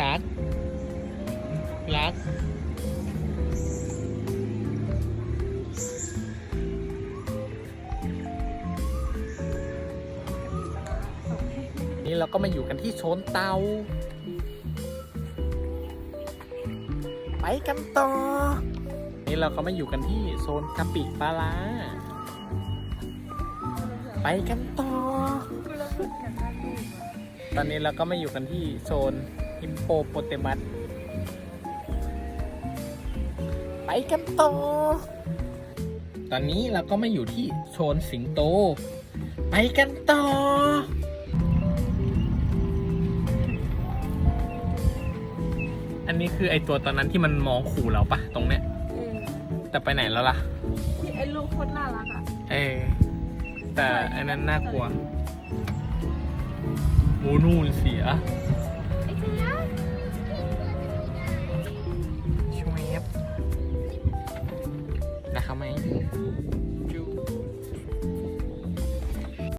รัก รัก นี่เราก็มาอยู่กันที่โซนเตา ไปกันต่อ นี่เราก็มาอยู่กันที่โซนกะปิปลาร้าไปกันต่อ ตอนนี้เราก็มาอยู่กันที่โซน ฮิปโปโปเตมัสไปกันต่อ ตอนนี้เราก็มาอยู่ที่โซนสิงโต ไปกันต่อ อันนี้คือไอตัวตอนนั้นที่มันมองขู่เราปะตรงเนี้ยเออแต่ไปไหนแล้วล่ะ ที่ไอ้ลูกโคตรน่ารักอะ เออแต่อันนั้นน่ากลัวโอ้นู่นเสีย ช่วยบนะครับไหม